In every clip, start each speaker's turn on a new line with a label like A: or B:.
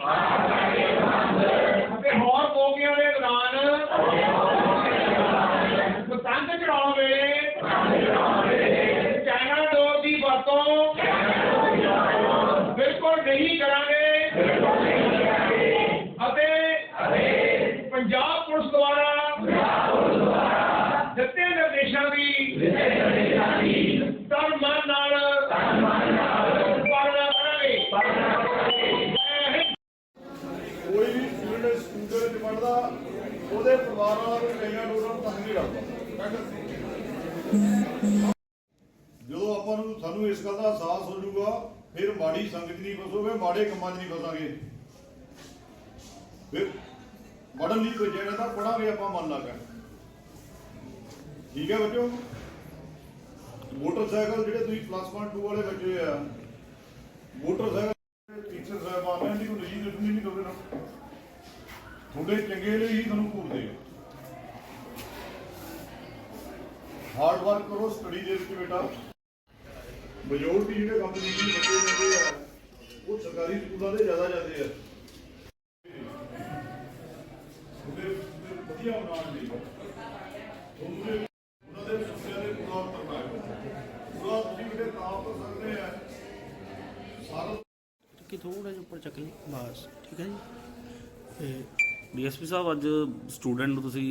A: Aye. ਉਹਦੇ ਪਰਿਵਾਰ ਵਾਲਾ ਕੋਈ ਕਈਆਂ ਡੋਰਾਂ ਨੂੰ ਤੰਗ ਨਹੀਂ ਕਰਦਾ ਜਦੋਂ ਆਪਾਂ ਨੂੰ ਸਾਨੂੰ ਇਸ ਗੱਲ ਦਾ ਅਹਿਸਾਸ ਹੋ ਜਾਊਗਾ, ਫਿਰ ਮਾੜੀ ਸੰਗਤ ਨਹੀਂ ਫਸੋਗੇ, ਮਾੜੇ ਕੰਮਾਂ 'ਚ ਨਹੀਂ ਫਸਾਂਗੇ। ਫਿਰ ਪੜ੍ਹਨ ਲਈ ਕੋਈ ਜਿਹੜਾ ਤਾਂ ਪੜਾਂਗੇ ਆਪਾਂ ਮਨ ਲਾ ਕੇ। ਠੀਕ ਹੈ ਬੱਚੋ? ਮੋਟਰਸਾਈਕਲ ਜਿਹੜੇ ਤੁਸੀਂ ਪਲੱਸ 1 2 ਵਾਲੇ ਬੱਚੇ ਆ, ਮੋਟਰਸਾਈਕਲ ਟੀਚਰ ਸਾਹਿਬਾਨ ਨੇ ਕੋਈ ਨਿੱਜੀ ਦੁਸ਼ਮਣੀ ਨਹੀਂ ਤੁਹਾਡੇ ਨਾਲ ਤੁਹਾਡੇ ਚੰਗੇ ਲਈ ਹੀ ਤੁਹਾਨੂੰ ਘੂਰਦੇ ਹਾਰਡ ਵਰਕ ਕਰੋ ਸਟੱਡੀ ਦੇ ਵਿੱਚ ਬੇਟਾ। ਮੈਜੋਰਟੀ ਜਿਹੜੇ ਕੰਪੀਟੀਸ਼ਨ ਬੱਚੇ ਜਾਂਦੇ ਆ, ਉਹ ਸਰਕਾਰੀ ਸਕੂਲਾਂ ਦੇ ਜ਼ਿਆਦਾ ਜਾਂਦੇ ਆ। ਉਹਦੇ ਵਧੀਆ ਬਣਾਉਣ ਲਈ। ਉਹਦੇ ਉਹਨਾਂ ਦੇ ਸੁਪਨਿਆਂ ਦੇ ਪੂਰਾ ਕਰਨਾ ਹੈ ਪੂਰਾ ਤੁਸੀਂ ਬੇਟੇ ਤਾਂ ਕਰ ਸਕਦੇ ਆ। ਸਾਰਾ
B: ਕਿ ਥੋੜਾ ਜਿਹਾ ਉੱਪਰ ਚੱਕ ਲਈ, ਬਸ, ਠੀਕ ਹੈ ਜੀ? ਤੇ
C: ਡੀਐਸਪੀ ਸਾਹਿਬ ਅੱਜ ਸਟੂਡੈਂਟ ਨੂੰ ਤੁਸੀਂ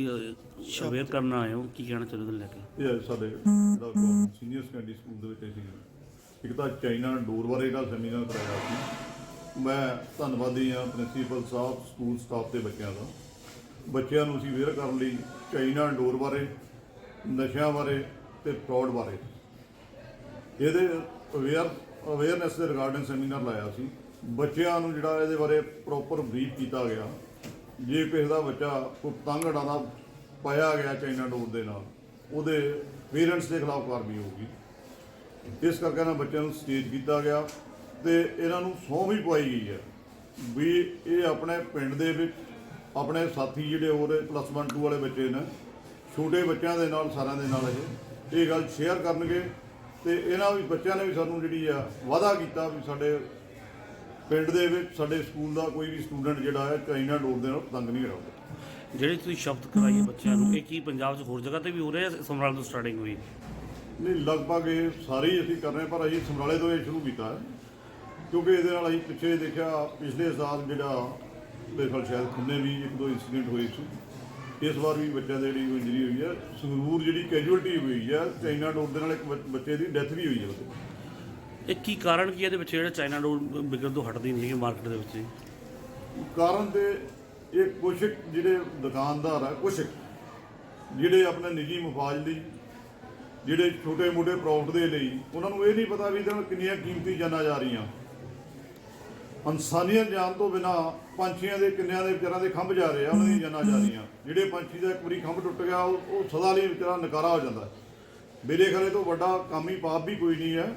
C: ਅਵੇਅਰ ਕਰਨ ਆਏ ਹੋ ਕੀ ਕਹਿਣਾ ਚਾਹੁੰਦੇ ਹੋ ਲੈ ਕੇ?
A: ਇਹ ਅੱਜ ਸਾਡੇ ਸੀਨੀਅਰ ਸੈਕੰਡਰੀ ਸਕੂਲ ਦੇ ਵਿੱਚ ਅਸੀਂ ਇੱਕ ਤਾਂ ਚਾਈਨਾ ਡੋਰ ਬਾਰੇ ਦਾ ਸੈਮੀਨਾਰ ਕਰਾਇਆ ਸੀ। ਮੈਂ ਧੰਨਵਾਦੀ ਹਾਂ ਪ੍ਰਿੰਸੀਪਲ ਸਾਹਿਬ ਸਕੂਲ ਸਟਾਫ ਤੇ ਬੱਚਿਆਂ ਦਾ। ਬੱਚਿਆਂ ਨੂੰ ਅਸੀਂ ਅਵੇਅਰ ਕਰਨ ਲਈ ਚਾਈਨਾ ਡੋਰ ਬਾਰੇ ਨਸ਼ਿਆਂ ਬਾਰੇ ਤੇ ਫਰਾਡ ਬਾਰੇ। ਇਹਦੇ ਅਵੇਅਰ ਅਵੇਅਰਨੈਸ ਦੇ ਰਿਗਾਰਡਿੰਗ ਸੈਮੀਨਾਰ ਲਾਇਆ ਸੀ। ਬੱਚਿਆਂ ਨੂੰ ਜਿਹੜਾ ਇਹਦੇ ਬਾਰੇ ਪ੍ਰੋਪਰ ਬਰੀਫ ਕੀਤਾ ਗਿਆ। ਜੇ ਕਿਸੇ ਦਾ ਬੱਚਾ ਕੋਈ ਪਤੰਗ ਦਾ ਪਾਇਆ ਗਿਆ ਚਾਈਨਾ ਡੋਰ ਦੇ ਨਾਲ, ਉਹਦੇ ਪੇਰੈਂਟਸ ਦੇ ਖਿਲਾਫ ਕਾਰਵਾਈ ਹੋਊਗੀ। ਇਸ ਕਰਕੇ ਇਹਨਾਂ ਬੱਚਿਆਂ ਨੂੰ ਸਟੇਜ ਕੀਤਾ ਗਿਆ ਤੇ ਇਹਨਾਂ ਨੂੰ ਸਹੁੰ ਵੀ ਪਾਈ ਗਈ ਹੈ ਵੀ ਇਹ ਆਪਣੇ ਪਿੰਡ ਦੇ ਵਿੱਚ ਆਪਣੇ ਸਾਥੀ ਜਿਹੜੇ ਹੋਰ ਪਲੱਸ 1 2 ਵਾਲੇ ਬੱਚੇ ਨੇ, ਛੋਟੇ ਬੱਚਿਆਂ ਦੇ ਨਾਲ, ਸਾਰਿਆਂ ਦੇ ਨਾਲ ਇਹ ਇਹ ਗੱਲ ਸ਼ੇਅਰ ਕਰਨਗੇ ਤੇ ਇਹਨਾਂ ਵੀ ਬੱਚਿਆਂ ਨੇ ਵੀ ਸਾਨੂੰ ਜਿਹੜੀ ਆ ਵਾਅਦਾ ਕੀਤਾ ਵੀ ਸਾਡੇ ਪਿੰਡ ਦੇ ਵਿੱਚ ਸਾਡੇ ਸਕੂਲ ਦਾ ਕੋਈ ਵੀ ਸਟੂਡੈਂਟ ਜਿਹੜਾ ਹੈ ਚਾਈਨਾ ਡੋਰ ਦੇ ਨਾਲ ਪਤੰਗ ਨਹੀਂ ਉਡਾਊਗਾ
C: ਜਿਹੜੇ ਤੁਸੀਂ ਸ਼ਬਦ ਕਰਾਈਏ ਬੱਚਿਆਂ ਨੂੰ ਇਹ ਕੀ ਪੰਜਾਬ 'ਚ ਹੋਰ ਜਗ੍ਹਾ ਤੇ ਵੀ ਹੋ ਰਿਹਾ ਹੈ ਸਮਰਾਲ ਤੋਂ ਸਟਾਰਟਿੰਗ ਹੋਈ?
A: ਨਹੀਂ ਲਗਭਗ ਇਹ ਸਾਰੇ ਹੀ ਅਸੀਂ ਕਰ ਰਹੇ ਹਾਂ, ਪਰ ਅਸੀਂ ਸਮਰਾਲੇ ਤੋਂ ਇਹ ਸ਼ੁਰੂ ਕੀਤਾ ਹੈ। ਕਿਉਂਕਿ ਇਹਦੇ ਨਾਲ ਅਸੀਂ ਪਿੱਛੇ ਦੇਖਿਆ ਪਿਛਲੇ ਸਾਲ ਜਿਹੜਾ ਮੇਰੇ ਖਿਆਲ ਸ਼ਾਇਦ ਖੰਨੇ ਵੀ ਇੱਕ ਦੋ ਇਨਸੀਡੈਂਟ ਹੋਏ ਸੀ। ਇਸ ਵਾਰ ਵੀ ਬੱਚਿਆਂ ਦੇ ਜਿਹੜੀ ਇੰਜਰੀ ਹੋਈ ਹੈ। ਸੰਗਰੂਰ ਜਿਹੜੀ ਕੈਜੂਅਲਟੀ ਹੋਈ ਹੈ ਚਾਈਨਾ ਡੋਰ ਦੇ ਨਾਲ ਇੱਕ ਬੱਚ- ਬੱਚੇ ਦੀ ਡੈਥ ਵੀ ਹੋਈ ਹੈ ਉਹਦੇ।
C: ਇਹ ਕੀ ਕਾਰਨ ਕੀ ਹੈ ਇਹਦੇ ਵਿੱਚ ਜਿਹੜਾ ਚਾਈਨਾ ਡੋਰ ਵਿਕਣ ਤੋਂ ਹਟਦੀ ਨਹੀਂ ਹੈ ਮਾਰਕੀਟ ਦੇ ਵਿੱਚ ਜੀ?
A: ਕਾਰਨ ਤੇ ਇਹ ਕੁਛ ਜਿਹੜੇ ਦੁਕਾਨਦਾਰ ਆ, ਕੁਛ ਜਿਹੜੇ ਆਪਣੇ ਨਿੱਜੀ ਮਫਾਜ ਲਈ, ਜਿਹੜੇ ਛੋਟੇ ਮੋਟੇ ਪ੍ਰੋਫਿਟ ਦੇ ਲਈ, ਉਹਨਾਂ ਨੂੰ ਇਹ ਨਹੀਂ ਪਤਾ ਵੀ ਇਹਦੇ ਨਾਲ ਕਿੰਨੀਆਂ ਕੀਮਤੀ ਜਾਨਾਂ ਜਾ ਰਹੀਆਂ। ਇਨਸਾਨੀਅਤ ਜਾਨ ਤੋਂ ਬਿਨਾ ਪੰਛੀਆਂ ਦੇ ਕਿੰਨਿਆਂ ਦੇ ਵਿਚਾਰਾਂ ਦੇ ਖੰਭ ਜਾ ਰਹੇ ਆ, ਉਹਨਾਂ ਦੀਆਂ ਜਾਨਾਂ ਜਾ ਰਹੀਆਂ। ਜਿਹੜੇ ਪੰਛੀ ਦਾ ਇੱਕ ਵਾਰੀ ਖੰਭ ਟੁੱਟ ਗਿਆ, ਉਹ ਸਦਾ ਲਈ ਵਿਚਾਰਾ ਨਕਾਰਾ ਹੋ ਜਾਂਦਾ। ਮੇਰੇ ਖਰੇ ਤੋਂ ਵੱਡਾ ਕੰਮ ਹੀ ਪਾਪ ਵੀ ਕੋਈ ਨਹੀਂ ਹੈ।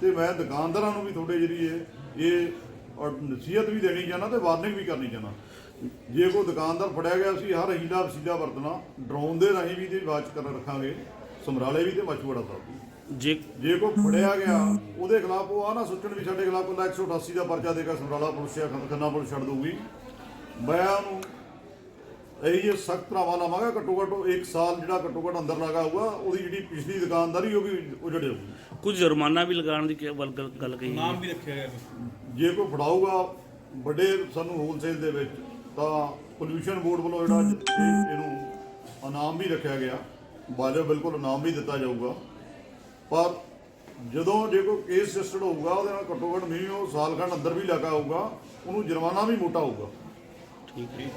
A: ਤੇ ਮੈਂ ਦੁਕਾਨਦਾਰਾਂ ਨੂੰ ਵੀ ਤੁਹਾਡੇ ਜਿਹੜੀ ਇਹ ਔਰ ਨਸੀਹਤ ਵੀ ਦੇਣੀ ਚਾਹੁੰਦਾ ਤੇ ਵਾਰਨਿੰਗ ਵੀ ਕਰਨੀ ਚਾਹੁੰਦਾ। ਜੇ ਕੋਈ ਦੁਕਾਨਦਾਰ ਫੜਿਆ ਗਿਆ ਸੀ ਹਰ ਹੀਲਾ ਵਸੀਲਾ ਵਰਤਣਾ ਡਰੋਨ ਦੇ ਰਾਹੀਂ ਵੀ ਦੀ ਵਾਚ ਕਰ ਰੱਖਾਂਗੇ ਸਮਰਾਲੇ ਵੀ ਤੇ ਮਛੂੜਾ ਸਾਹਿਬ ਵੀ।
C: ਜੇ
A: ਜੇ ਕੋਈ ਫੜਿਆ ਗਿਆ ਉਹਦੇ ਖਿਲਾਫ ਉਹ ਆ ਨਾ ਸੋਚਣ ਵੀ ਸਾਡੇ ਖਿਲਾਫ ਕੋਈ 188 ਦਾ ਪਰਚਾ ਦੇਗਾ ਸਮਰਾਲਾ ਪੁਲਿਸ ਜਾਂ ਖੰਨਾ ਪੁਲਿਸ ਛੱਡ ਦਊਗੀ। ਮੈਂ ਉਹਨੂੰ ਇਹ ਜੇ ਸਖਤ ਰਾਵਾ ਲਾਵਾਂਗਾ ਘੱਟੋ ਘੱਟ ਉਹ ਇੱਕ ਸਾਲ ਜਿਹੜਾ ਘੱਟੋ ਘੱਟ ਅੰਦਰ ਲਗਾ ਹੋਊਗਾ ਉਹਦੀ ਜਿਹੜੀ ਪਿਛਲੀ ਦੁਕਾਨਦਾਰੀ ਉਹ ਵੀ ਉਜੜ ਜਾਊਗੀ
C: ਕੁਝ ਜੁਰਮਾਨਾ ਵੀ ਲਗਾਉਣ ਦੀ ਕੀ- ਵੱਲ ਗੱਲ ਗੱਲ ਕਹੀ
D: ਨਾਮ ਵੀ ਰੱਖਿਆ ਗਿਆ
A: ਜੇ ਕੋਈ ਫੜਾਊਗਾ ਵੱਡੇ ਸਾਨੂੰ ਹੋਲਸੇਲ ਦੇ ਵਿੱਚ ਤਾਂ ਪੋਲੂਸ਼ਨ ਬੋਰਡ ਵੱਲੋਂ ਜਿਹੜਾ ਇਹ- ਇਹਨੂੰ ਇਨਾਮ ਵੀ ਰੱਖਿਆ ਗਿਆ। ਬਾਜੋ ਬਿਲਕੁਲ ਇਨਾਮ ਵੀ ਦਿੱਤਾ ਜਾਊਗਾ। ਪਰ ਜਦੋਂ ਜੇ ਕੋਈ ਕੇਸ ਰਜਿਸਟਰਡ ਹੋਊਗਾ ਉਹਦੇ ਨਾਲ ਘੱਟੋ ਘੱਟ ਨਹੀਂ ਉਹ ਸਾਲ ਖੰਡ ਅੰਦਰ ਵੀ ਲੱਗਾ ਹੋਊਗਾ ਉਹਨੂੰ ਜੁਰਮਾਨਾ ਵੀ ਮੋਟਾ ਹੋਊਗਾ।
C: ਠੀਕ ਹੈ।